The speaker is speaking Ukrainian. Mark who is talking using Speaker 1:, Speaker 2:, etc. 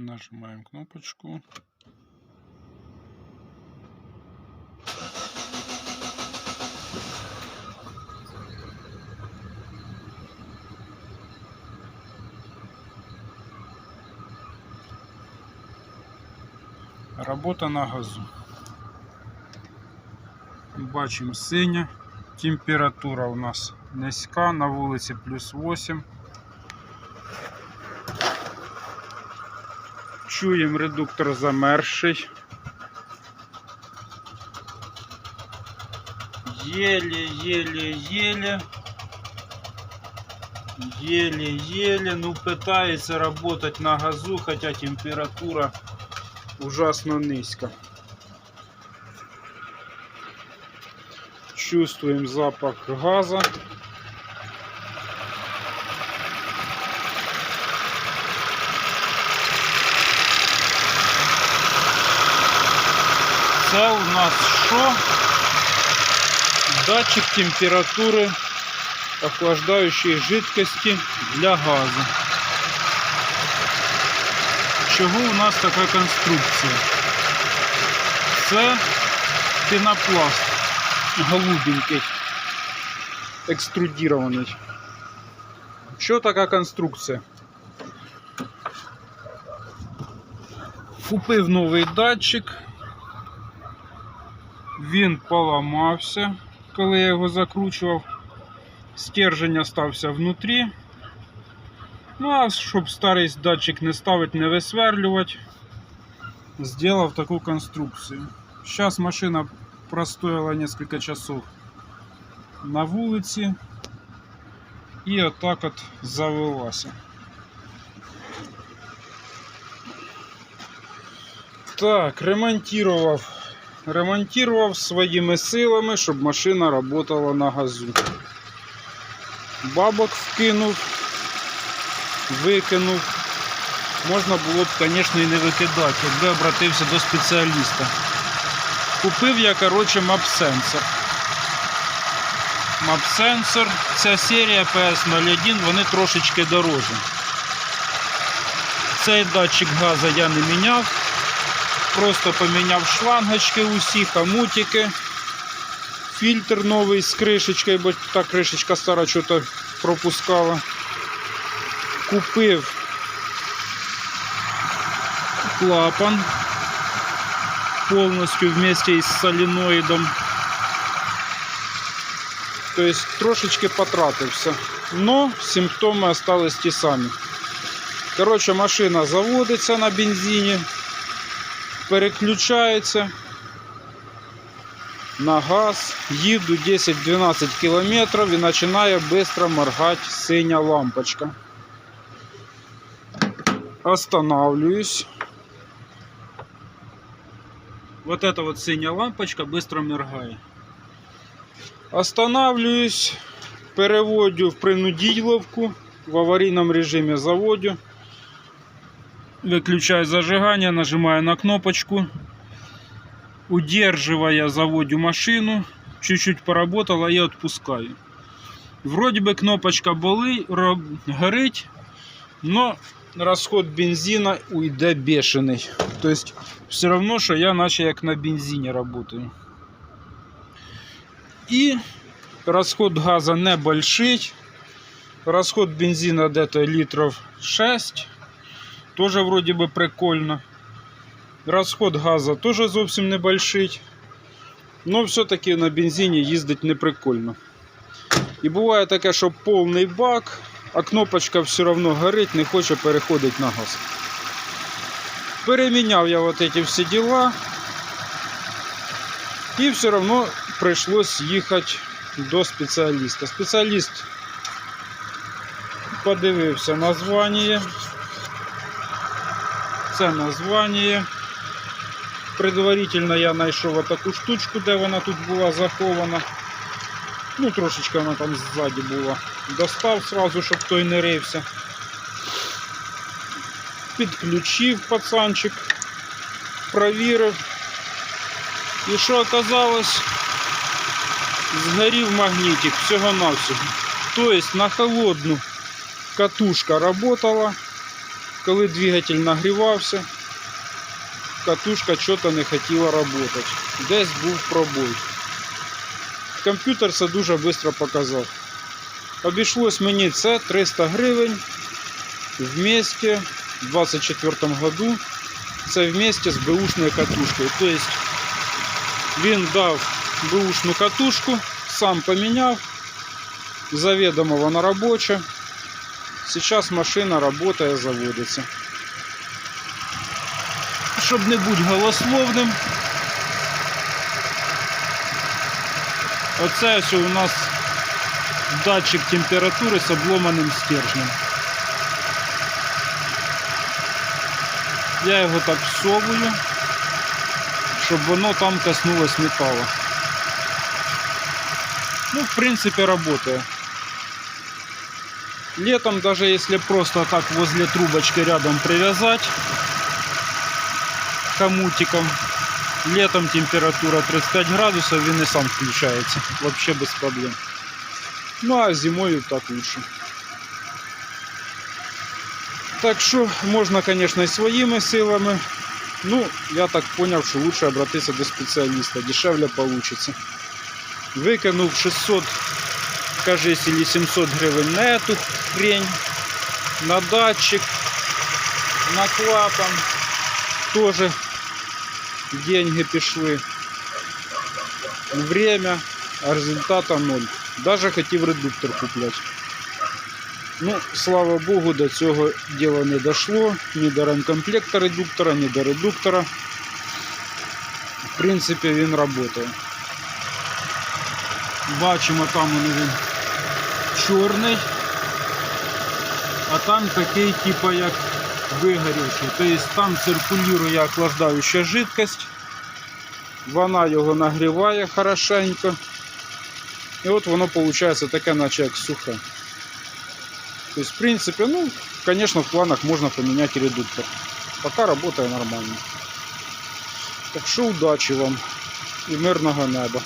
Speaker 1: Нажимаем кнопочку. Робота на газу. Бачимо синя. Температура у нас низька, на вулиці плюс 8. Чуємо редуктор замерзший. Еле-еле-еле. Еле-еле. Ну, пытается работать на газу, хотя температура ужасно низька. Чувствуем запах газа. Це у нас що? Датчик температури охлаждаючої жидкості для газу. Чого у нас така конструкція? Це пінопласт голубенький, екструдірований. Що така конструкція? Купив новий датчик. Він поламався, коли я його закручував. Стержень остався внутрі. Ну, а щоб старий датчик не ставити, не висверлювати, зробив таку конструкцію. Зараз машина простояла несколько часов на вулиці і отак от завелася. Так, ремонтував. Ремонтував своїми силами, щоб машина працювала на газу. Бабок вкинув, викинув. Можна було б, звісно, і не викидати, якби обратився до спеціаліста. Купив я, коротше, мап-сенсор. Мап-сенсор, ця серія PS01, вони трошечки дорожі. Цей датчик газу я не міняв. Просто поміняв шлангочки усі, хомутики. Фільтр новий з кришечкою, бо та кришечка стара що-то пропускала. Купив клапан полностью вместе с соленоидом. То есть трошечки потратився. Но симптоми остались ті самі. Коротше, машина заводиться на бензині, переключається на газ, їду 10-12 км і починає швидко моргати синя лампочка. Останавливаюсь. Вот эта вот синяя лампочка быстро моргает. Останавливаюсь, переводю в принудиловку, в аварийном режиме заводю Выключаю зажигание, нажимаю на кнопочку. Удерживая, заводю машину. Чуть-чуть поработала и отпускаю. Вроде бы кнопочка боли, роб- горить, но расход бензина уйде бешеный. То есть все равно, що я наче як на бензині работаю. І розход газу небольший. Розход бензина где-то литров 6. Тоже вроде бы прикольно. Розход газу тоже зовсім небольший. Но все-таки на бензині їздить не прикольно. І буває таке, що повний бак, а кнопочка все одно горить, не хоче переходити на газ. Переміняв я вот эти всі діла. І все одно прийшлось їхати до спеціаліста. Спеціаліст подивився названня. Це названня. Предварительно я знайшов таку штучку, де вона тут була захована. Ну, трошечки вона там ззаді була. Достав сразу, щоб той не рився. Підключив пацанчик, провірив. І що оказалось? Згорів магнітик всього-навсього. Тобто на холодну катушка работала. Коли двигатель нагрівався, катушка чого не хотіла працювати. Десь був пробой. Комп'ютер це дуже швидко показав. Обійшлось мені це 300 гривень вместе в 24 году. Це вместе з беушною катушкою. Тобто він дав беушну катушку, сам поміняв. Заведомо вона робоча. Сейчас машина работає, заводиться. Щоб не бути голословним. Оце ось у нас датчик температури з обломаним стержнем. Я його так всовую, щоб воно там коснулось металу. Ну, в принципе, работает. Летом, даже если просто так возле трубочки рядом привязать хомутиком, летом температура 35 градусов, він і сам включається. Вообще без проблем. Ну а зимою так лучше. Так що можна, конечно, і своїми силами. Ну, я так понял, що лучше обратитися до спеціаліста, дешевле получится. Викинув 600, кажись, или 700 гривень на эту хрень, на датчик, на клапан. Тоже деньги пішли. Время, а результата ноль. Даже хотів редуктор купляти. Ну, слава Богу, до цього діла не дошло. Ні до ремкомплекта редуктора, ні до редуктора. В принципі, він працює. Бачимо, там він чорний, а там такий, типу, як вигорівший. Тобто там циркулює охлаждаюча жидкость, вона його нагріває хорошенько. І от воно виходить таке, наче як сухе. Тобто, в принципі, ну, звісно, в планах можна поміняти редуктор. Поки працює нормально. Так що удачі вам і мирного неба.